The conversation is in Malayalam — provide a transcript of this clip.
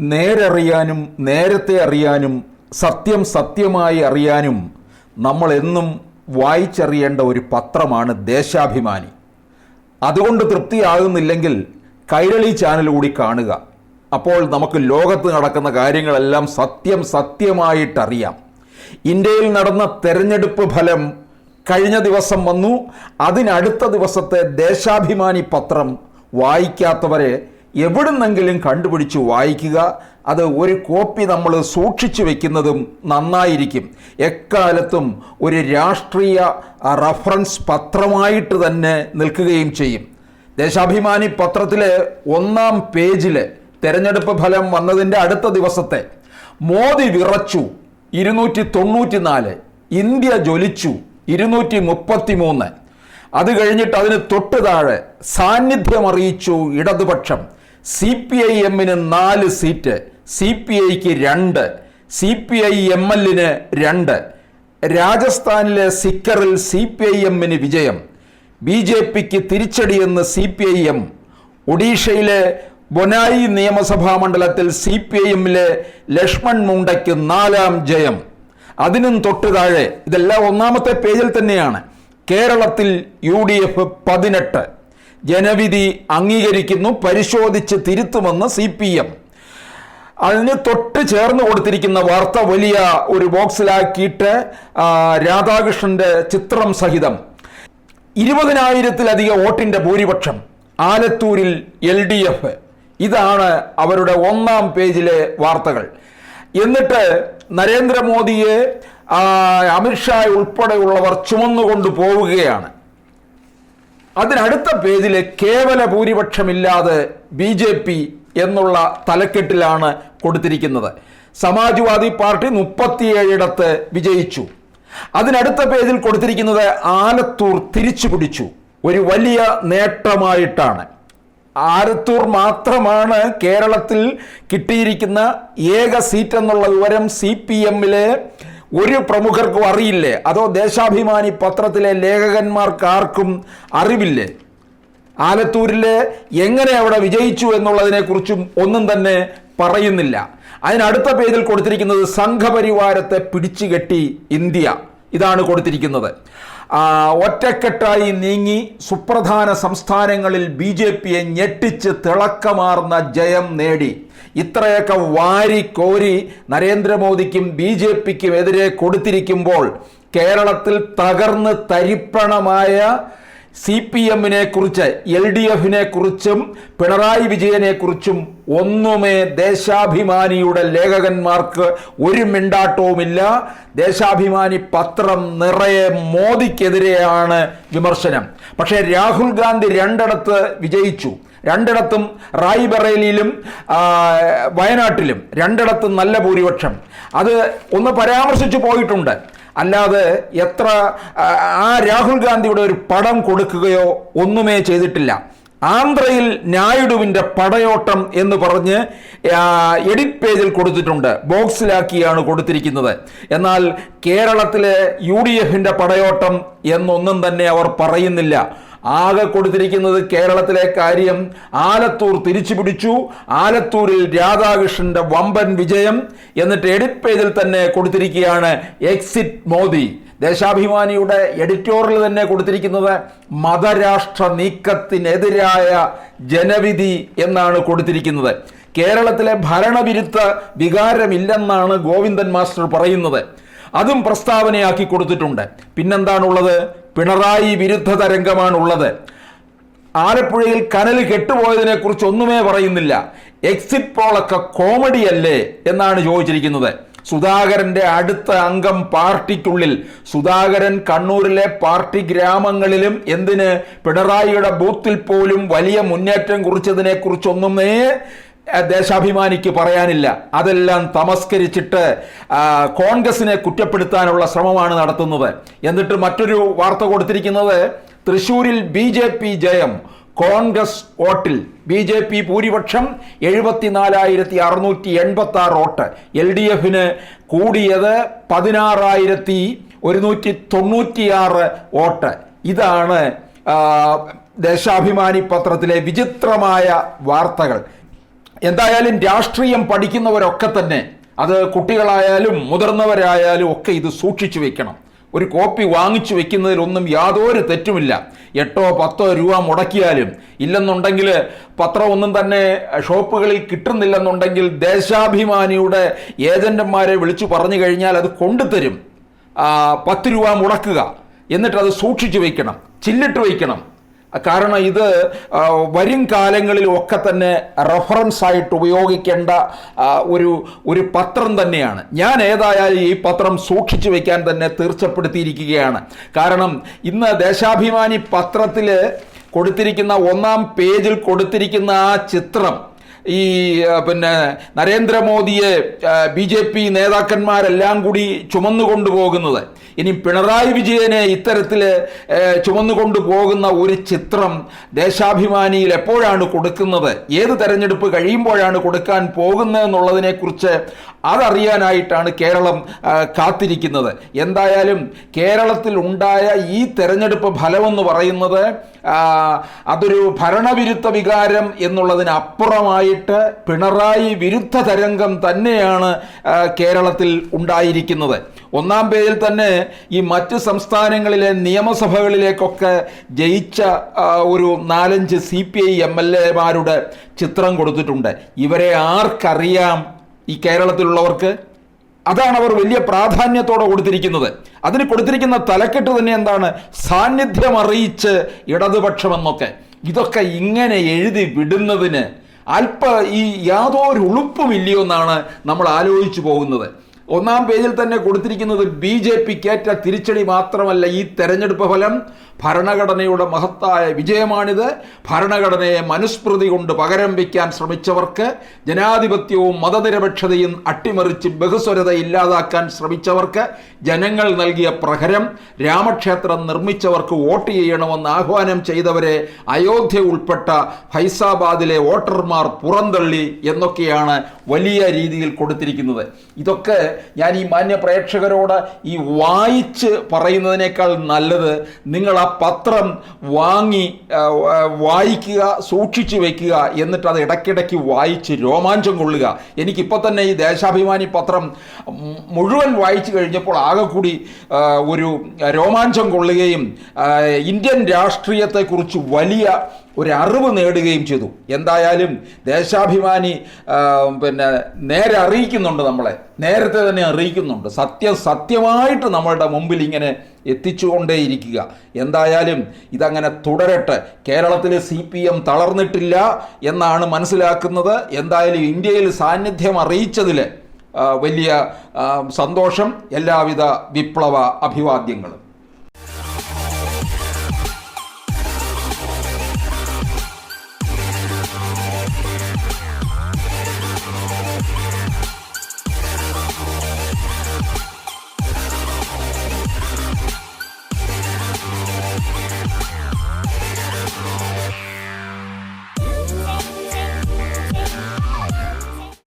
നേരറിയാനും നേരത്തെ അറിയാനും സത്യം സത്യമായി അറിയാനും നമ്മൾ എന്നും വായിച്ചറിയേണ്ട ഒരു പത്രമാണ് ദേശാഭിമാനി. അതുകൊണ്ട് തൃപ്തിയാകുന്നില്ലെങ്കിൽ കൈരളി ചാനൽ കൂടി കാണുക. അപ്പോൾ നമുക്ക് ലോകത്ത് നടക്കുന്ന കാര്യങ്ങളെല്ലാം സത്യം സത്യമായിട്ടറിയാം. ഇന്ത്യയിൽ നടന്ന തെരഞ്ഞെടുപ്പ് ഫലം കഴിഞ്ഞ ദിവസം വന്നു. അതിനടുത്ത ദിവസത്തെ ദേശാഭിമാനി പത്രം വായിക്കാത്തവരെ എവിടുന്നെങ്കിലും കണ്ടുപിടിച്ച് വായിക്കുക. അത് ഒരു കോപ്പി നമ്മൾ സൂക്ഷിച്ചു വെക്കുന്നതും നന്നായിരിക്കും. എക്കാലത്തും ഒരു രാഷ്ട്രീയ റഫറൻസ് പത്രമായിട്ട് തന്നെ നിൽക്കുകയും ചെയ്യും. ദേശാഭിമാനി പത്രത്തിലെ ഒന്നാം പേജിൽ തെരഞ്ഞെടുപ്പ് ഫലം വന്നതിന്റെ അടുത്ത ദിവസത്തെ മോദി വിറച്ചു ഇരുന്നൂറ്റി തൊണ്ണൂറ്റി നാല് ഇന്ത്യ ജ്വലിച്ചു ഇരുന്നൂറ്റി മുപ്പത്തി മൂന്ന് അത് കഴിഞ്ഞിട്ട് അതിന് തൊട്ട് താഴെ സാന്നിധ്യം അറിയിച്ചു ഇടതുപക്ഷം. സി പി ഐ എമ്മിന് നാല് സീറ്റ് സി പി ഐക്ക് രണ്ട് സി പി ഐ എം എല്ലിന് രണ്ട്. രാജസ്ഥാനിലെ സിക്കറിൽ സി പി ഐ എമ്മിന് വിജയം. ബി ജെ പിക്ക് തിരിച്ചടിയെന്ന് സി പി ഐ എം. ഒഡീഷയിലെ ബൊനായി നിയമസഭാ മണ്ഡലത്തിൽ സി പി ഐ എമ്മിലെ ലക്ഷ്മൺ മുണ്ടയ്ക്ക് നാലാം ജയം. അതിനും തൊട്ട് താഴെ ഇതെല്ലാം ഒന്നാമത്തെ പേജിൽ തന്നെയാണ് കേരളത്തിൽ യു ഡി എഫ് പതിനെട്ട്. ജനവിധി അംഗീകരിക്കുന്നു പരിശോധിച്ച് തിരുത്തുമെന്ന് സി പി എം അതിന് തൊട്ട് ചേർന്ന് കൊടുത്തിരിക്കുന്ന വാർത്ത വലിയ ഒരു ബോക്സിലാക്കിയിട്ട് രാധാകൃഷ്ണന്റെ ചിത്രം സഹിതം. ഇരുപതിനായിരത്തിലധികം വോട്ടിന്റെ ഭൂരിപക്ഷം ആലത്തൂരിൽ എൽ ഡി എഫ്. ഇതാണ് അവരുടെ ഒന്നാം പേജിലെ വാർത്തകൾ. എന്നിട്ട് നരേന്ദ്രമോദിയെ അമിത്ഷാ ഉൾപ്പെടെയുള്ളവർ ചുമന്നുകൊണ്ട് പോവുകയാണ്. അതിനടുത്ത പേജിൽ കേവല ഭൂരിപക്ഷമില്ലാതെ ബി ജെ പി എന്നുള്ള തലക്കെട്ടിലാണ് കൊടുത്തിരിക്കുന്നത്. സമാജ്വാദി പാർട്ടി മുപ്പത്തിയേഴിടത്ത് വിജയിച്ചു. അതിനടുത്ത പേജിൽ കൊടുത്തിരിക്കുന്നത് ആലത്തൂർ തിരിച്ചു പിടിച്ചു ഒരു വലിയ നേട്ടമായിട്ടാണ്. ആലത്തൂർ മാത്രമാണ് കേരളത്തിൽ കിട്ടിയിരിക്കുന്ന ഏക സീറ്റ് എന്നുള്ള വിവരം സി പി എമ്മിലെ ഒരു പ്രമുഖർക്കും അറിയില്ലേ? അതോ ദേശാഭിമാനി പത്രത്തിലെ ലേഖകന്മാർക്ക് ആർക്കും അറിവില്ലേ? ആലത്തൂരിലെ എങ്ങനെ അവിടെ വിജയിച്ചു എന്നുള്ളതിനെക്കുറിച്ചും ഒന്നും തന്നെ പറയുന്നില്ല. അതിനടുത്ത പേജിൽ കൊടുത്തിരിക്കുന്നത് സംഘപരിവാരത്തെ പിടിച്ചുകെട്ടി ഇന്ത്യ. ഇതാണ് കൊടുത്തിരിക്കുന്നത്. ഒറ്റക്കെട്ടായി നീങ്ങി സുപ്രധാന സംസ്ഥാനങ്ങളിൽ ബി ജെ പിയെ ഞെട്ടിച്ച് തിളക്കമാർന്ന ജയം നേടി. ഇത്രയൊക്കെ വാരി കോരി നരേന്ദ്രമോദിക്കും ബി ജെ പിക്കും എതിരെ കൊടുത്തിരിക്കുമ്പോൾ കേരളത്തിൽ തകർന്ന് തരിപ്പണമായ സി പി എമ്മിനെ കുറിച്ച് എൽ ഡി എഫിനെ കുറിച്ചും പിണറായി വിജയനെ കുറിച്ചും ഒന്നുമേ ദേശാഭിമാനിയുടെ ലേഖകന്മാർക്ക് ഒരു മിണ്ടാട്ടവുമില്ല. ദേശാഭിമാനി പത്രം നിറയെ മോദിക്കെതിരെയാണ് വിമർശനം. പക്ഷേ രാഹുൽ ഗാന്ധി രണ്ടിടത്ത് വിജയിച്ചു. രണ്ടിടത്തും റായ്ബറേലിയിലും വയനാട്ടിലും. രണ്ടിടത്തും നല്ല ഭൂരിപക്ഷം. അത് ഒന്ന് പരാമർശിച്ചു പോയിട്ടുണ്ട്. അല്ലാതെ എത്ര ആ രാഹുൽ ഗാന്ധിയുടെ ഒരു പടം കൊടുക്കുകയോ ഒന്നുമേ ചെയ്തിട്ടില്ല. ആന്ധ്രയിൽ നായിഡുവിന്റെ പടയോട്ടം എന്ന് പറഞ്ഞ് എഡിറ്റ് പേജിൽ കൊടുത്തിട്ടുണ്ട്. ബോക്സിലാക്കിയാണ് കൊടുത്തിരിക്കുന്നത്. എന്നാൽ കേരളത്തിലെ യു ഡി എഫിന്റെ പടയോട്ടം എന്നൊന്നും തന്നെ അവർ പറയുന്നില്ല. ആകെ കൊടുത്തിരിക്കുന്നത് കേരളത്തിലെ കാര്യം ആലത്തൂർ തിരിച്ചു പിടിച്ചു ആലത്തൂരിൽ രാധാകൃഷ്ണന്റെ വമ്പൻ വിജയം. എന്നിട്ട് എഡിറ്റ് പേജിൽ തന്നെ കൊടുത്തിരിക്കുകയാണ് എക്സിറ്റ് മോദി. ദേശാഭിമാനിയുടെ എഡിറ്റോറിൽ തന്നെ കൊടുത്തിരിക്കുന്നത് മതരാഷ്ട്ര നീക്കത്തിനെതിരായ ജനവിധി എന്നാണ് കൊടുത്തിരിക്കുന്നത്. കേരളത്തിലെ ഭരണവിരുദ്ധ വികാരമില്ലെന്നാണ് ഗോവിന്ദൻ മാസ്റ്റർ പറയുന്നത്. അതും പ്രസ്താവനയാക്കി കൊടുത്തിട്ടുണ്ട്. പിന്നെന്താണുള്ളത്? പിണറായി വിരുദ്ധ തരംഗമാണുള്ളത്. ആലപ്പുഴയിൽ കനൽ കെട്ടുപോയതിനെ കുറിച്ച് ഒന്നുമേ പറയുന്നില്ല. എക്സിറ്റ് പോളൊക്കെ കോമഡിയല്ലേ എന്നാണ് ചോദിച്ചിരിക്കുന്നത്. സുധാകരന്റെ അടുത്ത അംഗം പാർട്ടിക്കുള്ളിൽ. സുധാകരൻ കണ്ണൂരിലെ പാർട്ടി ഗ്രാമങ്ങളിലും എന്തിന് പിണറായിയുടെ ബൂത്തിൽ പോലും വലിയ മുന്നേറ്റം കുറിച്ചതിനെ കുറിച്ചൊന്നുമേ ദേശാഭിമാനിക്ക് പറയാനില്ല. അതെല്ലാം തമസ്കരിച്ചിട്ട് കോൺഗ്രസിനെ കുറ്റപ്പെടുത്താനുള്ള ശ്രമമാണ് നടത്തുന്നത്. എന്നിട്ട് മറ്റൊരു വാർത്ത കൊടുത്തിരിക്കുന്നത് തൃശൂരിൽ ബി ജെ പി ജയം. കോൺഗ്രസ് വോട്ടിൽ ബി ജെ പി ഭൂരിപക്ഷം എഴുപത്തിനാലായിരത്തി അറുന്നൂറ്റി എൺപത്തി ആറ് വോട്ട്. എൽ ഡി എഫിന് കൂടിയത് പതിനാറായിരത്തി ഒരുന്നൂറ്റി തൊണ്ണൂറ്റിയാറ് വോട്ട്. ഇതാണ് ദേശാഭിമാനി പത്രത്തിലെ വിചിത്രമായ വാർത്തകൾ. എന്തായാലും രാഷ്ട്രീയം പഠിക്കുന്നവരൊക്കെ തന്നെ അത് കുട്ടികളായാലും മുതിർന്നവരായാലും ഒക്കെ ഇത് സൂക്ഷിച്ചു വെക്കണം. ഒരു കോപ്പി വാങ്ങിച്ചു വെക്കുന്നതിലൊന്നും യാതൊരു തെറ്റുമില്ല. എട്ടോ പത്തോ രൂപ മുടക്കിയാലും. ഇല്ലെന്നുണ്ടെങ്കിൽ പത്രം ഒന്നും തന്നെ ഷോപ്പുകളിൽ കിട്ടുന്നില്ലെന്നുണ്ടെങ്കിൽ ദേശാഭിമാനിയുടെ ഏജന്റന്മാരെ വിളിച്ചു പറഞ്ഞു കഴിഞ്ഞാൽ അത് കൊണ്ടുതരും. പത്ത് രൂപ മുടക്കുക. എന്നിട്ട് അത് സൂക്ഷിച്ചു വയ്ക്കണം ചില്ലിട്ട് വയ്ക്കണം കാരണം ഇത് വരും കാലങ്ങളിൽ ഒക്കെ തന്നെ റെഫറൻസ് ആയിട്ട് ഉപയോഗിക്കേണ്ട ഒരു ഒരു പത്രം തന്നെയാണ്. ഞാൻ ഏതായാലും ഈ പത്രം സൂക്ഷിച്ചു വെക്കാൻ തന്നെ തീർച്ചപ്പെടുത്തിയിരിക്കുകയാണ്. കാരണം ഇന്ന് ദേശാഭിമാനി പത്രത്തിൽ കൊടുത്തിരിക്കുന്ന ഒന്നാം പേജിൽ കൊടുത്തിരിക്കുന്ന ആ ചിത്രം ഈ പിന്നെ നരേന്ദ്രമോദിയെ ബി ജെ പി നേതാക്കന്മാരെല്ലാം കൂടി ചുമന്നു കൊണ്ടുപോകുന്നത് ഇനി പിണറായി വിജയനെ ഇത്തരത്തിൽ ചുമന്നു കൊണ്ടുപോകുന്ന ഒരു ചിത്രം ദേശാഭിമാനിയിൽ എപ്പോഴാണ് കൊടുക്കുന്നത്? ഏത് തെരഞ്ഞെടുപ്പ് കഴിയുമ്പോഴാണ് കൊടുക്കാൻ പോകുന്നത് എന്നുള്ളതിനെക്കുറിച്ച് അതറിയാനായിട്ടാണ് കേരളം കാത്തിരിക്കുന്നത്. എന്തായാലും കേരളത്തിൽ ഉണ്ടായ ഈ തെരഞ്ഞെടുപ്പ് ഫലമെന്ന് പറയുന്നത് അതൊരു ഭരണവിരുദ്ധ വികാരം എന്നുള്ളതിനപ്പുറമായിട്ട് പിണറായി വിരുദ്ധ തരംഗം തന്നെയാണ് കേരളത്തിൽ ഉണ്ടായിരിക്കുന്നത്. ഒന്നാം പേജിൽ തന്നെ ഈ മറ്റ് സംസ്ഥാനങ്ങളിലെ നിയമസഭകളിലേക്കൊക്കെ ജയിച്ച ഒരു നാലഞ്ച് C P I M L എമാരുടെ ചിത്രം കൊടുത്തിട്ടുണ്ട്. ഇവരെ ആർക്കറിയാം? ഈ കേരളത്തിലുള്ളവർക്ക് അതാണ് അവർ വലിയ പ്രാധാന്യത്തോടെ കൊടുത്തിരിക്കുന്നത്. അതിന് കൊടുത്തിരിക്കുന്ന തലക്കെട്ട് തന്നെ എന്താണ്? സാന്നിധ്യം അറിയിച്ച് ഇടതുപക്ഷം എന്നൊക്കെ ഇതൊക്കെ ഇങ്ങനെ എഴുതി വിടുന്നതിന് അല്പ ഈ യാതൊരു ഉളുപ്പുമില്ലയോ എന്നാണ് നമ്മൾ ആലോചിച്ചു പോകുന്നത്. ഒന്നാം പേജിൽ തന്നെ കൊടുത്തിരിക്കുന്നത് ബി ജെ പിക്കേറ്റ തിരിച്ചടി മാത്രമല്ല ഈ തെരഞ്ഞെടുപ്പ് ഫലം. ഭരണഘടനയുടെ മഹത്തായ വിജയമാണിത്. ഭരണഘടനയെ മനുസ്മൃതി കൊണ്ട് പകരം വയ്ക്കാൻ ശ്രമിച്ചവർക്ക് ജനാധിപത്യവും മതനിരപേക്ഷതയും അട്ടിമറിച്ച് ബഹുസ്വരത ഇല്ലാതാക്കാൻ ശ്രമിച്ചവർക്ക് ജനങ്ങൾ നൽകിയ പ്രഹരം. രാമക്ഷേത്രം നിർമ്മിച്ചവർക്ക് വോട്ട് ചെയ്യണമെന്ന് ആഹ്വാനം ചെയ്തവരെ അയോധ്യ ഉൾപ്പെട്ട ഫൈസാബാദിലെ വോട്ടർമാർ പുറന്തള്ളി എന്നൊക്കെയാണ് വലിയ രീതിയിൽ കൊടുത്തിരിക്കുന്നത്. ഇതൊക്കെ ഞാൻ ഈ മാന്യ പ്രേക്ഷകരോട് ഈ വായിച്ച് പറയുന്നതിനേക്കാൾ നല്ലത് നിങ്ങൾ ആ പത്രം വാങ്ങി വായിക്കുക സൂക്ഷിച്ചു വയ്ക്കുക എന്നിട്ട് അത് ഇടയ്ക്കിടയ്ക്ക് വായിച്ച് രോമാഞ്ചം കൊള്ളുക. എനിക്കിപ്പോൾ തന്നെ ഈ ദേശാഭിമാനി പത്രം മുഴുവൻ വായിച്ചു കഴിഞ്ഞപ്പോൾ ആകെ കൂടി ഒരു രോമാഞ്ചം കൊള്ളുകയും ഇന്ത്യൻ രാഷ്ട്രീയത്തെക്കുറിച്ച് വലിയ ഒരു അറിവ് നേടുകയും ചെയ്തു. എന്തായാലും ദേശാഭിമാനി പിന്നെ നേരെ അറിയിക്കുന്നുണ്ട് നമ്മളെ. നേരത്തെ തന്നെ അറിയിക്കുന്നുണ്ട്. സത്യം സത്യമായിട്ട് നമ്മളുടെ മുമ്പിൽ ഇങ്ങനെ എത്തിച്ചുകൊണ്ടേയിരിക്കുക. എന്തായാലും ഇതങ്ങനെ തുടരട്ടെ. കേരളത്തിൽ സി പി എം തളർന്നിട്ടില്ല എന്നാണ് മനസ്സിലാക്കുന്നത്. എന്തായാലും ഇന്ത്യയിൽ സാന്നിധ്യം അറിയിച്ചതിൽ വലിയ സന്തോഷം എല്ലാവിധ വിപ്ലവ അഭിവാദ്യങ്ങളും.